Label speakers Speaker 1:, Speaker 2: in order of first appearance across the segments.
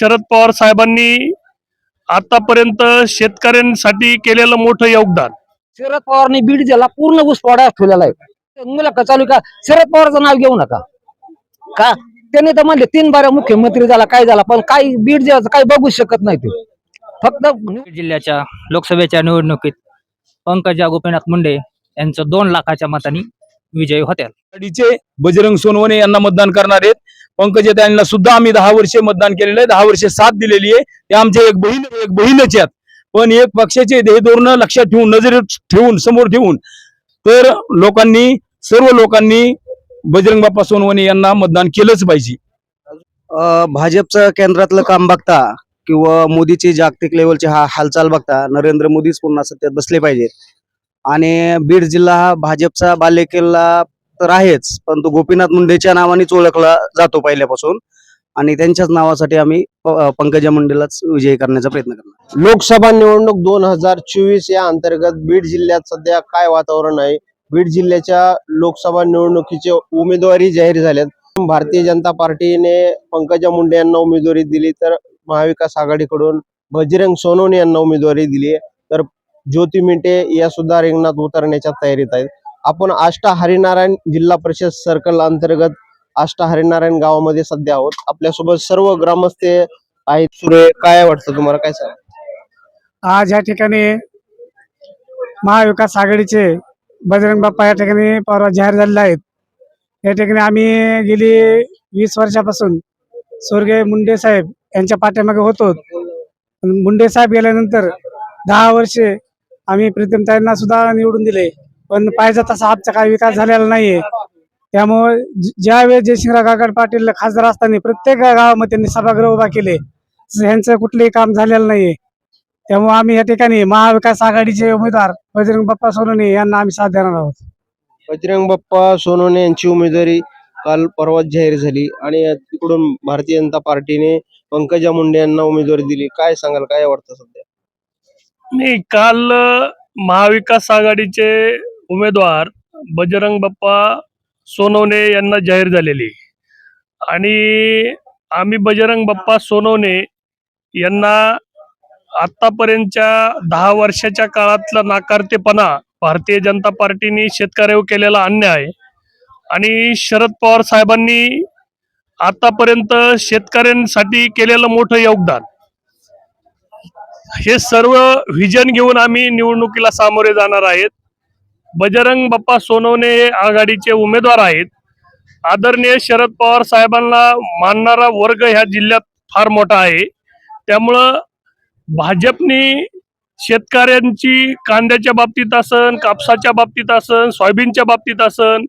Speaker 1: शरद पवार साहेबांनी आतापर्यंत शेतकऱ्यांसाठी केलेलं मोठं योगदान.
Speaker 2: शरद पवारने बीड जिल्हा पूर्ण घुसपाडा ठेवलेला आहे. मुलाखत चालू का? शरद पवारचं नाव घेऊ नका. का? त्यांनी तर म्हणले तीन बाऱ्या मुख्यमंत्री झाला काय झाला पण काही बीड जिल्ह्याचं काही बघू शकत नाही ते. फक्त
Speaker 3: बीड जिल्ह्याच्या लोकसभेच्या निवडणुकीत पंकजा गोपीनाथ मुंडे यांचं दोन लाखाच्या मतांनी विजयी होत्या.
Speaker 4: बजरंग सोनवणे यांना मतदान करणार आहेत. पंकज यांना सुद्धा आम्ही दहा वर्षे मतदान केलेलं आहे. दहा वर्षे साथ दिलेली आहे. ते आमचे एक बहीण एक बहीणच आहेत. पण एक पक्षाचे ध्येय धोरण लक्षात ठेवून नजरेत ठेवून समोर ठेवून तर लोकांनी सर्व लोकांनी बजरंग बाप्पा सोनवणे यांना मतदान केलंच पाहिजे.
Speaker 5: भाजपचं केंद्रातलं काम बघता किंवा मोदीची जागतिक लेवलची हा हालचाल बघता नरेंद्र मोदीच पुन्हा सत्तेत बसले पाहिजेत. आणि बीड जिल्हा हा भाजपचा बालेकिल्ला तर आहेच. पण तो गोपीनाथ मुंडेच्या नावानेच ओळखला जातो पहिल्यापासून. आणि त्यांच्याच नावासाठी आम्ही पंकजा मुंडेलाच विजयी करण्याचा प्रयत्न करणार.
Speaker 6: लोकसभा निवडणूक दोन हजार चोवीस या अंतर्गत बीड जिल्ह्यात सध्या काय वातावरण आहे? बीड जिल्ह्याच्या लोकसभा निवडणुकीचे उमेदवारी जाहीर झाल्यात भारतीय जनता पार्टीने पंकजा मुंडे यांना उमेदवारी दिली तर महाविकास आघाडीकडून बजरंग सोनवणे यांना उमेदवारी दिली तर ज्योती मिंटे या सुद्धा रिंगणात उतरण्याच्या तयारीत आहेत. आपण आष्टा हरिनारायण जिल्हा परिषद सर्कल अंतर्गत आष्टा हरिनारायण गावामध्ये सध्या आहोत. आपल्यासोबत सर्व ग्रामस्थ आहेत. सुरे काय वाटतं तुम्हाला? काय सर
Speaker 7: आज या ठिकाणी महाविकास आघाडीचे बजरंग बाप्पा या ठिकाणी परवा जाहीर झालेले आहेत. या ठिकाणी आम्ही गेली वीस वर्षापासून स्वर्गीय मुंडे साहेब यांच्या पाठीमागे होतो मुंडे साहेब गेल्यानंतर दहा वर्षे आम्ही प्रीतमताईंना सुद्धा निवडून दिले. पण पाहिजे तसा आमचा काही विकास झालेला नाहीये. त्यामुळे ज- ज्यावेळेस जयसिंगराव गागड पाटील खासदार असताना प्रत्येक गावामध्ये त्यांनी सभागृह उभा केले यांचं कुठलंही काम झालेलं नाहीये. त्यामुळे आम्ही या ठिकाणी महाविकास आघाडीचे उमेदवार बजरंग बाप्पा सोनवणे यांना आम्ही साथ देणार आहोत.
Speaker 6: बजरंग बाप्पा सोनवणे यांची उमेदवारी काल परवाच जाहीर झाली आणि तिकडून भारतीय जनता पार्टीने पंकजा मुंडे यांना उमेदवारी दिली. काय सांगाल? काय वाटतं सध्या?
Speaker 1: नाही काल महाविकास आघाडीचे उमेदवार बजरंग बाप्पा सोनवणे यांना जाहीर झालेली आणि आम्ही बजरंग बाप्पा सोनवणे यांना आतापर्यंतच्या दहा वर्षाच्या काळातला नाकारतेपणा भारतीय जनता पार्टीने शेतकऱ्यावर केलेला अन्याय आणि शरद पवार साहेबांनी आतापर्यंत शेतकऱ्यांसाठी केलेलं मोठं योगदान. हे सर्व व्हिजन घेऊन आम्ही निवडणुकीला सामोरे जाणार आहेत. बजरंग बाप्पा सोनवणे हे आघाडीचे उमेदवार आहेत. आदरणीय शरद पवार साहेबांना मानणारा वर्ग ह्या जिल्ह्यात फार मोठा आहे. त्यामुळं भाजपनी शेतकऱ्यांची कांद्याच्या बाबतीत असन कापसाच्या बाबतीत असन सोयाबीनच्या बाबतीत असन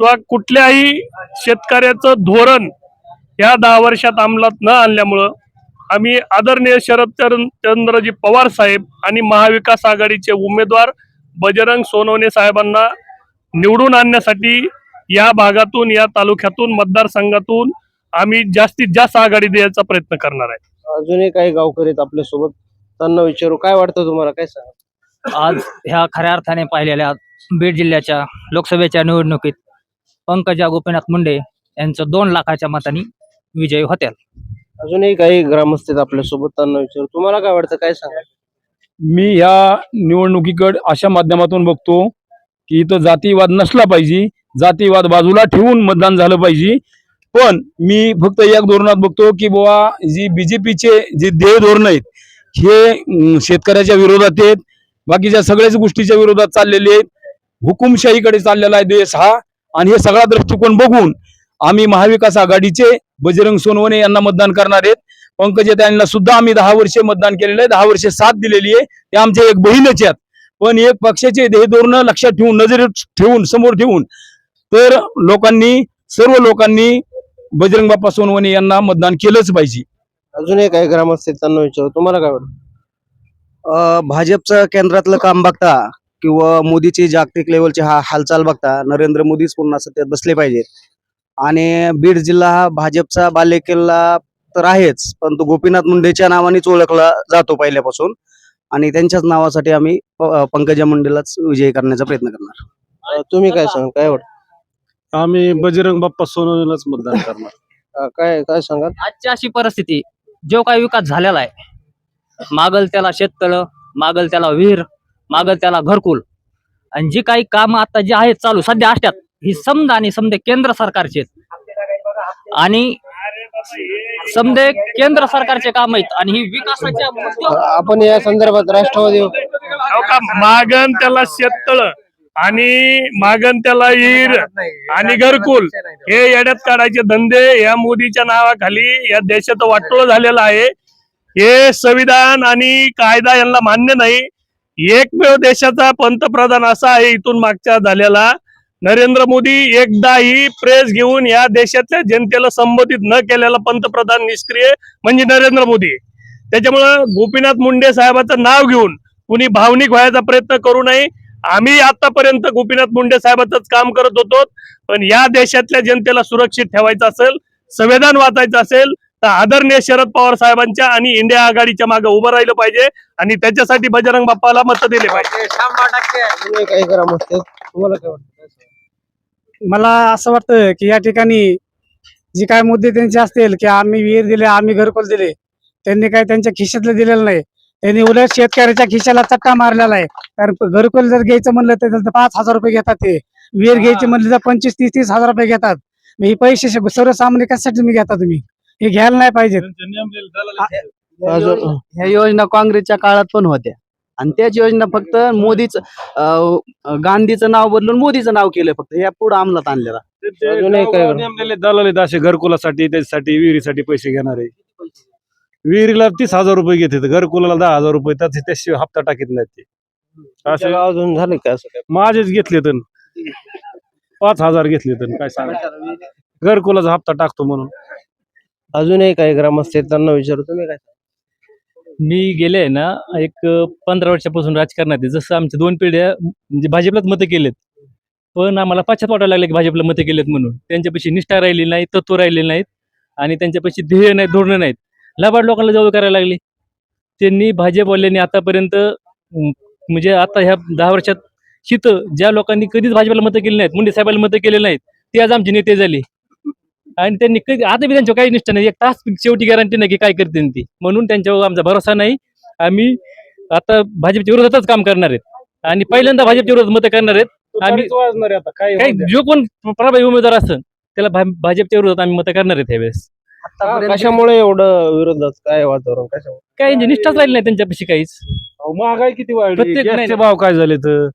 Speaker 1: किंवा कुठल्याही शेतकऱ्याचं धोरण या दहा वर्षात अंमलात न आणल्यामुळं आम्ही आदरणीय शरद चंद्रजी पवार साहेब आणि महाविकास आघाडीचे उमेदवार बजरंग सोनवणे साहेबांना निवडून आणण्यासाठी या भागातून या तालुक्यातून मतदारसंघातून आम्ही जास्तीत जास्त आघाडी द्यायचा प्रयत्न करणार आहे.
Speaker 6: अजूनही काही गावकरी आहेत आपल्यासोबत त्यांना विचारू काय वाटतं तुम्हाला काय सांगा?
Speaker 3: आज ह्या खऱ्या अर्थाने पाहिलेल्या बीड जिल्ह्याच्या लोकसभेच्या निवडणुकीत पंकजा गोपीनाथ मुंडे यांचं दोन लाखाच्या मतांनी विजयी होत्या
Speaker 6: अजूनही काही ग्रामस्थ आहेत आपल्यासोबत त्यांना विचारू तुम्हाला काय वाटतं काय सांगा?
Speaker 4: मी ह्या निवडणुकीकडे अशा माध्यमातून बघतो की इथं जातीवाद नसला पाहिजे जातीवाद बाजूला ठेवून मतदान झालं पाहिजे. पण मी फक्त एक धोरणात बघतो की बाबा जी बीजेपीचे जे ध्येय धोरण आहेत हे शेतकऱ्याच्या विरोधात आहेत. बाकीच्या सगळ्याच गोष्टीच्या विरोधात चाललेले आहेत. हुकुमशाहीकडे चाललेला आहे देश हा. आणि हे सगळा दृष्टिकोन बघून आम्ही महाविकास आघाडीचे बजरंग सोनवणे यांना मतदान करणार आहेत. पंकजा यांना सुद्धा आम्ही दहा वर्षे मतदान केलेलं आहे. दहा वर्षे साथ दिलेली आहे. ते आमचे एक बहीणच आहेत. पण एक पक्षाचे धोरण लक्षात ठेवून नजरेत ठेवून समोर ठेवून तर लोकांनी सर्व लोकांनी बजरंग बाप्पा सोनवणे यांना मतदान केलंच पाहिजे.
Speaker 6: अजूनही काही ग्रामस्थ आहेत. त्यांना विचारू. तुम्हाला काय वाटतं?
Speaker 5: अ, भाजपचं केंद्रातलं काम बघता किंवा मोदीची जागतिक लेवलची हा हालचाल बघता नरेंद्र मोदीच पुन्हा सत्तेत बसले पाहिजेत. आणि बीड जिल्हा हा भाजपचा बालेकिल्ला तर आहेच. पण तो गोपीनाथ मुंडेच्या नावानेच ओळखला जातो पहिल्यापासून. आणि त्यांच्याच नावासाठी आम्ही प- पंकजा मुंडेलाच विजयी करण्याचा प्रयत्न करणार.
Speaker 6: अं, तुम्ही काय सांगा काय वाटतं?
Speaker 8: आम्ही बजरंग बाप्पा सोनवणेलाच मतदान करणार.
Speaker 6: अं, काय काय सांगाल?
Speaker 3: आजची अशी परिस्थिती जो काही विकास झालेला आहे मागल त्याला शेततळ मागल त्याला विहीर मागल त्याला घरकुल आणि जी काही कामं आता जी आहेत चालू सध्या असतात ही समजा आणि समजे केंद्र सरकारचे आहेत आणि समजे केंद्र सरकारचे काम आहेत आणि ही विकासाच्या मुद्द्यावर
Speaker 6: आपण या संदर्भात राष्ट्रवादी
Speaker 1: हो का मागण त्याला शेततळ आणि मागण त्याला हिर आणि घरकुल हे येड्यात काढायचे धंदे या मोदीच्या नावाखाली या देशात वाटोळ झालेलं आहे. हे संविधान आणि कायदा यांना मान्य नाही. एकमेव देशाचा पंतप्रधान असा आहे इथून मागच्या झालेला. नरेंद्र मोदी एकदाही प्रेस घेऊन या देशातल्या जनतेला संबोधित न केलेला पंतप्रधान निष्क्रिय म्हणजे नरेंद्र मोदी. त्याच्यामुळं गोपीनाथ मुंडे साहेबाचं नाव घेऊन कुणी भावनिक व्हायचा प्रयत्न करू नये. आम्ही आतापर्यंत गोपीनाथ मुंडे साहेबांच काम करत होतो पण या देशातल्या जनतेला सुरक्षित ठेवायचं असेल संविधान वाचायचं असेल तर आदरणीय शरद पवार साहेबांच्या आणि इंडिया आघाडीच्या मागे उभं राहिलं पाहिजे आणि त्याच्यासाठी बजरंग बाप्पाला मत दिले पाहिजे.
Speaker 6: तुम्हाला काय वाटतं?
Speaker 7: मला असं वाटतं की या ठिकाणी जे काय मुद्दे त्यांचे असतील की आम्ही विहीर दिले आम्ही घरकुल दिले त्यांनी काय त्यांच्या खिशातले दिलेलं नाही. त्यांनी उलट शेतकऱ्याच्या खिशाला चट्टा मारलेला आहे. कारण घरकुल जर घ्यायचं म्हणलं तर त्याचं पाच हजार रुपये घेतात ते. विहीर घ्यायची म्हणलं तर पंचवीस तीस तीस हजार रुपये घेतात. मग हे पैसे सर्वसामान्य कशासाठी तुम्ही घेता तुम्ही? हे घ्यायला नाही पाहिजे
Speaker 5: ह्या योजना काँग्रेसच्या काळात पण होत्या. आणि त्याच योजना फक्त मोदीच गांधीचं नाव बदलून मोदीचं नाव केलं फक्त. या पुढे अंमलात आणलेला.
Speaker 6: अजून एक काय
Speaker 4: नेमलेले दलाल आहेत असे घरकुलासाठी त्याच्यासाठी विहिरीसाठी पैसे घेणारे विहिरीला तीस हजार रुपये घेते घरकुलाला दहा हजार रुपये. त्याचे त्याशिवाय हप्ता टाकीत नाहीत ते. असे
Speaker 6: अजून झालं का
Speaker 4: माझेच घेतले तर पाच हजार घेतले तर काय सांग? घरकुलाचा हप्ता टाकतो म्हणून.
Speaker 6: अजूनही काही ग्रामस्थ आहेत त्यांना विचारू तुम्ही काय.
Speaker 8: मी गेले ना एक पंधरा वर्षापासून राजकारणात आहे. जसं आमच्या दोन पिढ्या म्हणजे भाजपलाच मतं केलेत. पण आम्हाला पाश्चात वाटायला लागले की भाजपला मतं केलेत म्हणून. त्यांच्यापाशी निष्ठा राहिली नाही तत्व राहिले नाहीत आणि त्यांच्यापाशी ध्येय नाहीत धोरणं नाहीत. लबाड लोकांना जवळ करायला लागली. त्यांनी भाजपवाल्यांनी आतापर्यंत म्हणजे आता ह्या दहा वर्षात शीत ज्या लोकांनी कधीच भाजपला मतं केली नाहीत मुंडे साहेबाला मतं केले नाहीत ते आज आमचे नेते झाले. आणि त्यांनी आता बी त्यांच्यावर काही निष्ठा नाही. एक तास शेवटी गॅरंटी नाही की काय करतील ती. म्हणून त्यांच्यावर आमचा भरोसा नाही. आम्ही आता भाजपच्या विरोधातच काम करणार आहेत. आणि पहिल्यांदा भाजपच्या विरोधात मतं करणार आहेत. आम्ही काही जो कोण प्रभावी उमेदवार असेल त्याला भाजपच्या विरोधात आम्ही मतं करणार आहेत यावेळेस
Speaker 6: कशामुळे एवढं विरोधात? काय वातावरण? कशामुळे?
Speaker 8: काही म्हणजे निष्ठाच राहिली नाही त्यांच्यापाशी काहीच.
Speaker 4: अहो, महागाई किती वाढली? गॅसचे. भाव काय झाले तर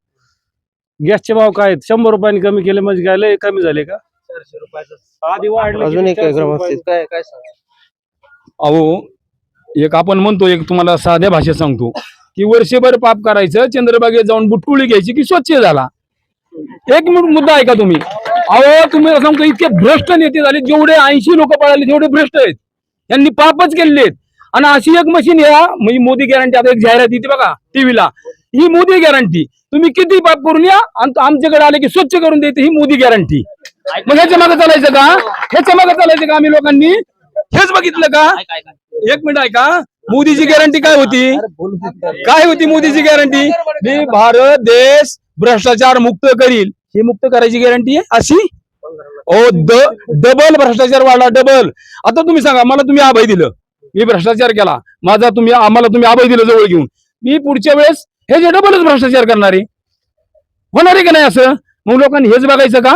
Speaker 4: गॅसचे भाव काय आहेत? शंभर रुपयांनी कमी केले म्हणजे काय? लय कमी झाले का? आधी वाढले
Speaker 6: अजून? एक काय काय काय सांगा?
Speaker 4: अहो एक आपण म्हणतो एक तुम्हाला साध्या भाषेत सांगतो की वर्षभर पाप करायचं चंद्रबागेत जाऊन बुटकुळी घ्यायची की स्वच्छ झाला. एक मिनिट मुद्दा ऐका तुम्ही. अहो तुम्ही सांगतो इतके भ्रष्ट नेते झाले जेवढे ऐंशी लोक पळाले तेवढे भ्रष्ट आहेत. यांनी पापच केलेले आहेत. आणि अशी एक मशीन या म्हणजे मोदी गॅरंटी आता एक जाहिरात येते बघा टीव्हीला ही मोदी गॅरंटी तुम्ही किती पाप करून या आमच्याकडे आले की स्वच्छ करून देते ही मोदी गॅरंटी मग ह्याच्या मागे चालायचं का? ह्याच्या मागे चालायचं का आम्ही लोकांनी? हेच बघितलं का? एक मिनिट ऐका. मोदीची गॅरंटी काय होती? काय होती मोदीची गॅरंटी मी भारत देश भ्रष्टाचार मुक्त करील. ही मुक्त करायची गॅरंटी आहे? अशी? ओ द डबल भ्रष्टाचार वाढला डबल आता तुम्ही सांगा मला तुम्ही अभय दिलं. मी भ्रष्टाचार केला. माझा तुम्ही आम्हाला तुम्ही अभय दिलं जवळ घेऊन. मी पुढच्या वेळेस हे जे डबलच भ्रष्टाचार करणार. होणार आहे का नाही असं? मग लोकांनी हेच बघायचं का?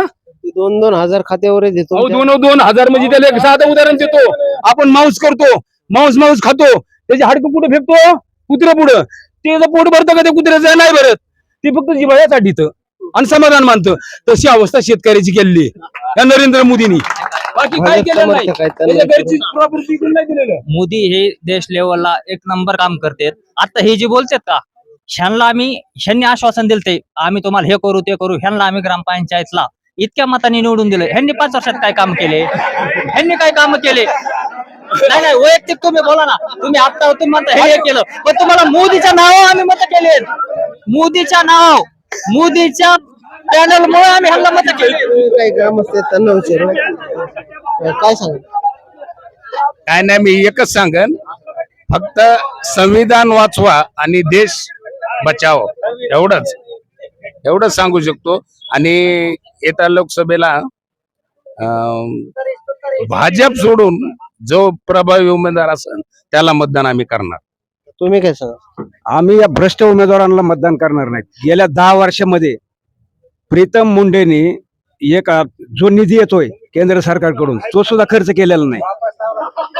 Speaker 6: दोन दोन हजार खात्यावर देतो
Speaker 4: अहो दोन दोन हजार म्हणजे त्याला एक साधं उदाहरण देतो. आपण मांस करतो. मांस मांस खातो. त्याचे हाडकं कुठं फेकतो? कुत्र्या पुढं. त्याचं पोट भरतं का ते कुत्र्याचं नाही भरत. ते फक्त जिवाळ्यासाठीच आणि समाधान मानतं. तशी अवस्था शेतकऱ्याची केलेली आहे. या नरेंद्र मोदींनी. बाकी काय केलं नाही? त्याच्या
Speaker 6: विचारू.
Speaker 4: घरची प्रॉपर्टी पण नाही दिलेलं.
Speaker 3: मोदी हे देश लेवलला एक नंबर काम करतात. आता हे जे बोलतात का? ह्यांना आम्ही ह्यांनी आश्वासन दिलते आम्ही तुम्हाला हे करू ते करू ह्यांना आम्ही ग्रामपंचायतला इतक्या मतांनी निवडून दिलं. ह्यांनी पाच वर्षात काय काम केले? ह्यांनी काय काम केले? नाही नाही वैयक्तिक तुम्ही बोला ना. तुम्ही आता तुम्ही म्हणता हे हे केलं. पण तुम्हाला मोदीच्या नाव आम्ही मत केले मोदीच्या नाव मोदीच्या पॅनल मुळे आम्ही ह्यांना मत केली
Speaker 6: काही ग्रामस्थ त्यांना विचारू काय सांगा?
Speaker 9: काय नाही मी एकच सांगन. फक्त संविधान वाचवा आणि देश बचाव. एवढंच. एवढंच सांगू शकतो. आणि येत्या लोकसभेला अं, भाजप सोडून जो प्रभावी उमेदवार असेल त्याला मतदान आम्ही करणार.
Speaker 6: तुम्ही काय सांगा?
Speaker 5: आम्ही या भ्रष्ट उमेदवारांना मतदान करणार नाहीत. गेल्या दहा वर्षामध्ये प्रीतम मुंडेनी एक जो निधी येतोय केंद्र सरकारकडून तो सुद्धा खर्च केलेला नाही.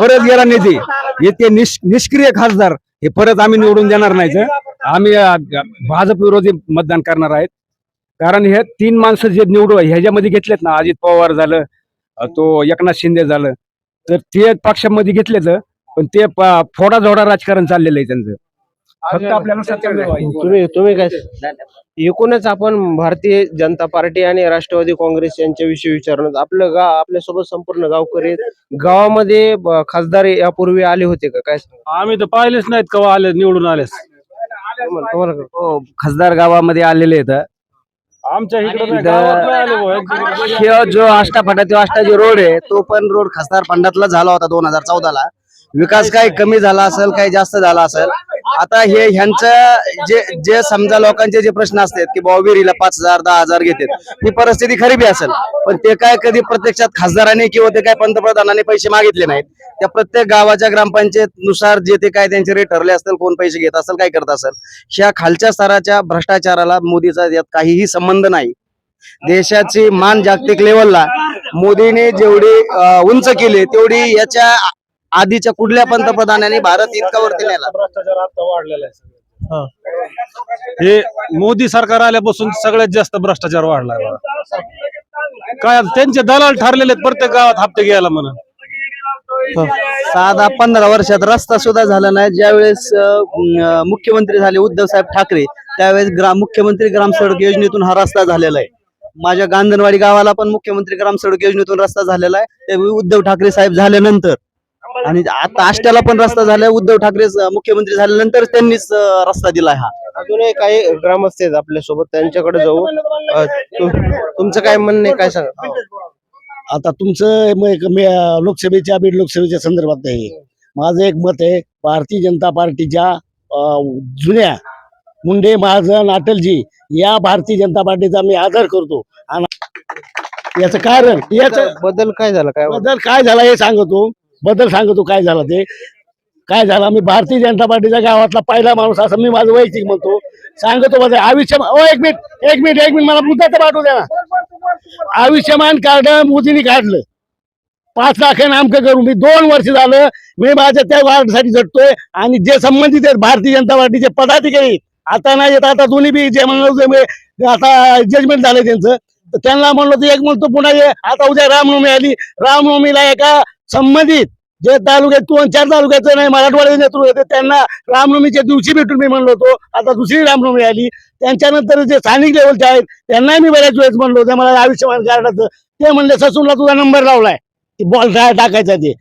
Speaker 5: परत गेला निधी. येते निष्क्रिय खासदार हे परत आम्ही निवडून देणार नाही आम्ही भाजप विरोधी मतदान करणार आहेत कारण हे तीन माणसं जे निवडू ह्याच्यामध्ये घेतलेत ना अजित पवार झालं तो एकनाथ शिंदे झालं तर ते पक्षामध्ये घेतलेत पण ते प- फोडाझोडा राजकारण चाललेलं आहे त्यांचं फक्त आपल्याला.
Speaker 6: तुम्ही तुम्ही काय एकूणच आपण भारतीय जनता पार्टी आणि राष्ट्रवादी काँग्रेस यांच्याविषयी विचारणार आपलं गाव आपल्यासोबत संपूर्ण गावकरी. गावामध्ये खासदार यापूर्वी आले होते का काय
Speaker 4: आम्ही तर पाहिलेच नाहीत कवा आले निवडून
Speaker 6: काय?
Speaker 5: हो खासदार गावामध्ये आलेले आहेत.
Speaker 4: आमच्या इकडे
Speaker 5: जो आष्टाफाटा तो आष्टा जो रोड आहे तो पण रोड खासदार फंडातला झाला होता दोन हजार चौदा ला विकास काही कमी झाला असेल काही जास्त झाला असेल. आता हे ह्यांचं जे जे समजा लोकांचे जे प्रश्न असतात की बाबा विहिरीला पाच हजार दहा हजार घेतात. ही परिस्थिती खरी बी असेल. पण ते काय कधी प्रत्यक्षात खासदारांनी किंवा ते काय पंतप्रधानांनी पैसे मागितले नाहीत. त्या प्रत्येक गावाच्या ग्रामपंचायत नुसार जे ते काय त्यांचे रेट ठरले असतील कोण पैसे घेत असेल काय करत असेल ह्या खालच्या स्तराच्या भ्रष्टाचाराला मोदीचा यात काहीही संबंध नाही. देशाची मान जागतिक लेवलला मोदीने जेवढी उंच केली तेवढी याच्या आधीच्या कुठल्या पंतप्रधानांनी भारत इतका वरती नेला.
Speaker 4: भ्रष्टाचार आता वाढलेला आहे हे. मोदी सरकार आल्यापासून सगळ्यात जास्त भ्रष्टाचार वाढलाय बघा. काय त्यांचे दलाल ठरलेले आहेत प्रत्येक गावात हप्ते घ्यायला म्हणून.
Speaker 5: साधा पंधरा वर्षात रस्ता सुद्धा झाला नाही. ज्यावेळेस मुख्यमंत्री झाले उद्धव साहेब ठाकरे त्यावेळेस ग्राम मुख्यमंत्री ग्राम सडक योजनेतून हा रस्ता झालेला आहे. माझ्या गांधनवाडी गावाला पण मुख्यमंत्री ग्राम सडक योजनेतून रस्ता झालेला आहे. त्यावेळी उद्धव ठाकरे साहेब झाल्यानंतर. आणि आता आष्ट्याला पण रस्ता झालाय. उद्धव ठाकरे मुख्यमंत्री झाल्यानंतर त्यांनीच रस्ता दिलाय हा.
Speaker 6: अजूनही काही ग्रामस्थ आहेत आपल्यासोबत. त्यांच्याकडे जाऊ. तुमचं काय म्हणणं आहे? काय सांगा?
Speaker 10: आता तुमचं एक मे- लोकसभेच्या बीड लोकसभेच्या संदर्भात आहे माझं एक मत आहे भारतीय जनता पार्टीच्या अं, जुन्या मुंडे महाजन अटलजी या भारतीय जनता पार्टीचा मी आदर करतो. आणि याचं कारण याचं
Speaker 6: बदल काय झाला? काय
Speaker 10: बदल काय झाला हे सांगतो. बदल सांगतो काय झाला ते. काय झालं? मी भारतीय जनता पार्टीच्या गावातला पहिला माणूस असं मी माझं वैयक्तिक म्हणतो. सांगतो बदल आयुष्य ओ एक मिनिट एक मिनिट एक मिनिट मला मुद्दा तर पाठवू द्या ना. आयुष्यमान कार्ड मोदींनी काढलं. पाच लाख आमकं करू मी दोन वर्ष झालं मी माझ्या त्या वार्डसाठी झटतोय आणि जे संबंधित आहेत भारतीय जनता पार्टीचे पदाधिकारी आता नाही येत आता दोन्ही बी जे म्हणलं आता जजमेंट झालं त्यांचं. तर त्यांना म्हणलं तर एक म्हणतो पुन्हा ये आता उद्या रामनवमी आली. रामनवमीला एका संबंधित जे तालुक्यात दोन चार तालुक्याचं नाही मराठवाड्याचे नेतृत्व होते त्यांना रामनवमीच्या दिवशी भेटून मी म्हणलो होतो आता दुसरी रामनवमी आली. त्यांच्यानंतर जे स्थानिक लेवलचे आहेत त्यांनाही मी बऱ्याच वेळेस म्हणलो होतं मला आयुष्यमान कार्डाचं ते म्हणले ससूनला तुझा नंबर लावलाय. बॉल टाकायचा ते.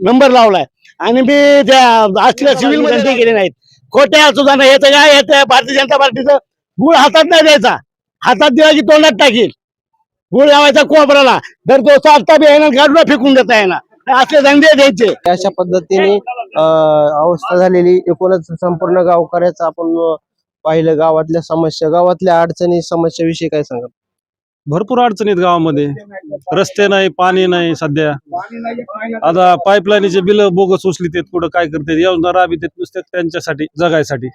Speaker 10: नंबर लावलाय. आणि मी त्या असल्या सिव्हिलमध्ये केले नाहीत. खोट्या सुद्धा नाही येतं काय येतं भारतीय जनता पार्टीचं गुळ हातात नाही द्यायचा. हातात दिला की तोंडात टाकील. गुळ लावायचा कोपराला तर तो चालता बी येणार काढून फेकून देता येणार असले धंदे द्यायचे
Speaker 6: अशा पद्धतीने अवस्था झालेली. एकूणच संपूर्ण गावकऱ्याचं आपण पाहिलं गावातल्या समस्या गावातल्या अडचणी समस्याविषयी काय सांगा
Speaker 4: भरपूर अडचणीत गावामध्ये. रस्ते नाही पाणी नाही सध्या. आता पाईपलाईनचे बिल बोगस उचलीत आहेत कुठं काय करतात योजना राबीत आहेत नुसते त्यांच्यासाठी जगायसाठी.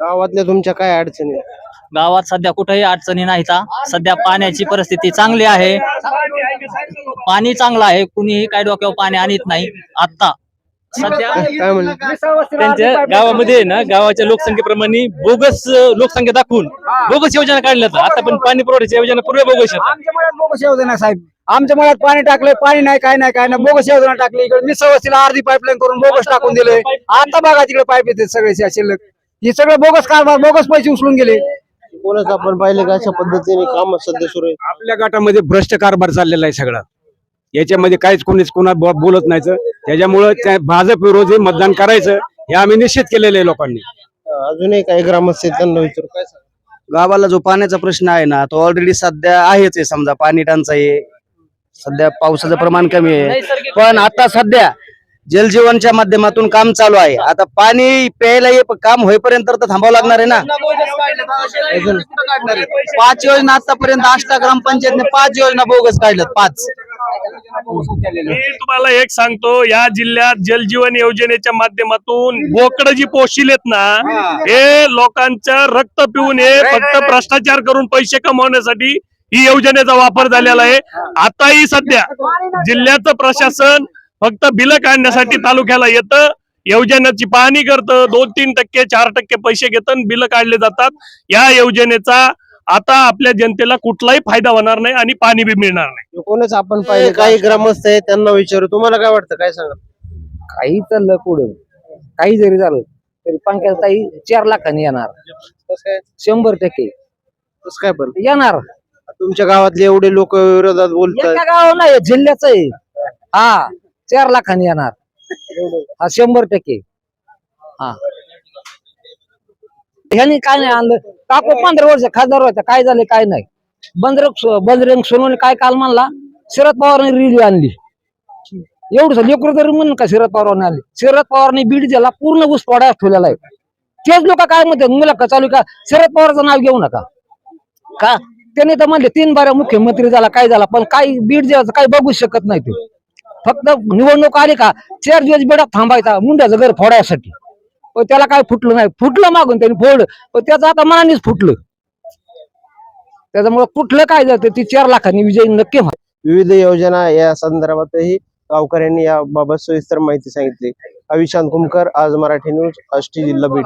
Speaker 6: गावातल्या तुमच्या काय अडचणी आहेत?
Speaker 3: गावात सध्या कुठेही अडचणी नाहीत हा. सध्या पाण्याची परिस्थिती चांगली आहे. पाणी चांगलं आहे कुणीही काय डोक्यावर पाणी आणत नाही. आता सध्या
Speaker 6: काय काय म्हणलं?
Speaker 8: त्यांच्या गावामध्ये ना गावाच्या लोकसंख्येप्रमाणे बोगस लोकसंख्या दाखवून बोगस योजना काढल्यात आता पण पाणी पुरवठ्याच्या योजना पूर्व बोगस.
Speaker 2: आमच्या मळ्यात बोगस योजना साहेब. आमच्या मळ्यात पाणी टाकलंय पाणी नाही काय नाही काय नाही. बोगस योजना टाकली इकडे मिसळवस्तीला अर्धी पाईपलाईन करून बोगस टाकून दिले आता बघा तिकडे पाईप येते सगळे शि- शिल्लक. हे सगळं बोगस कारभार बोगस पैसे उचलून गेले.
Speaker 6: एकूणच आपण पाहिलं का अशा पद्धतीने काम सध्या सुरू आहे
Speaker 5: आपल्या गटामध्ये भ्रष्ट कारभार चाललेला आहे सगळा. याच्यामध्ये काहीच कोणीच कोणा बोलत नाहीचं. त्याच्यामुळं त्या भाजप विरोधी मतदान करायचं हे आम्ही निश्चित केलेलं आहे लोकांनी.
Speaker 6: अजूनही काही ग्रामस्थ त्यांना विचारू काय सांगा?
Speaker 5: गावाला जो पाण्याचा प्रश्न आहे ना तो ऑलरेडी सध्या आहेच आहे. समजा पाणी टंचाई आहे. सध्या पावसाचं प्रमाण कमी आहे. पण आता सध्या जलजीवनच्या माध्यमातून काम चालू आहे. आता पाणी प्यायला ये पण काम होईपर्यंत तर थांबावं लागणार आहे ना?
Speaker 2: पाच योजना आतापर्यंत आष्टा ग्रामपंचायतने पाच योजना बोगस काढल्यात पाच.
Speaker 1: मी तुम्हाला एक सांगतो या जिल्ह्यात जलजीवन योजनेच्या माध्यमातून बोकड जी पोशिलेत ना हे लोकांचं रक्त पिऊन हे फक्त भ्रष्टाचार करून पैसे कमवण्यासाठी ही योजनेचा वापर झालेला आहे. आताही सध्या जिल्ह्याचं प्रशासन फक्त बिलं काढण्यासाठी तालुक्याला येतं योजनेची पाहणी करतं दोन तीन टक्के चार टक्के पैसे घेतं बिलं काढले जातात. या योजनेचा आता आपल्या जनतेला कुठलाही फायदा होणार नाही आणि पाणी बी मिळणार नाही.
Speaker 6: कोणच आपण पाहिजे? काही ग्रामस्थ आहेत त्यांना विचारू. तुम्हाला काय वाटतं? काय सांगा
Speaker 2: काही चाललं पुढं. काही जरी झालं तरी पंकज ताई चार लाखांनी येणार.
Speaker 6: कसं काय?
Speaker 2: शंभर टक्के.
Speaker 6: कसं काय पण?
Speaker 2: येणार.
Speaker 6: तुमच्या गावातले एवढे लोक विरोधात बोलतात.
Speaker 2: गाव नाही जिल्ह्याच आहे. हा. चार लाखांनी येणार. हा शंभर टक्के. हा. ह्यानी काय नाही आणलं? काकू पंधरा वर्ष खासदार होत्या काय झाले काय नाही. बंदर बंदरंग सोनवणे काय काल मानला शरद पवारने रिली आणली. एवढं लेकरं तरी म्हणून का शरद पवारांनी आणली? शरद पवारने बीड जिल्हा पूर्ण ऊस पडा ठेवलेला आहे. तेच लोक काय म्हणतात मुलं चालू का? शरद पवारचं नाव घेऊ नका. का? त्याने तर म्हणले तीन बाऱ्या मुख्यमंत्री झाला काय झाला पण काही बीड जिल्ह्याचं काही बघू शकत नाही ते. फक्त निवडणूक आली का चार दिवस बेडा थांबायचा मुंड्याचं घर फोडायसाठी. त्याला काय फुटलं नाही. फुटलं मागून त्यांनी फोड पण त्याचं आता मनानेच फुटलं. त्याच्यामुळे कुठलं काय जातं ती चार लाखांनी विजयी नक्की व्हा
Speaker 6: विविध योजना या संदर्भातही गावकऱ्यांनी याबाबत सविस्तर माहिती सांगितली. अविशांत कुमकर आज मराठी न्यूज अष्टी जिल्हा बीड.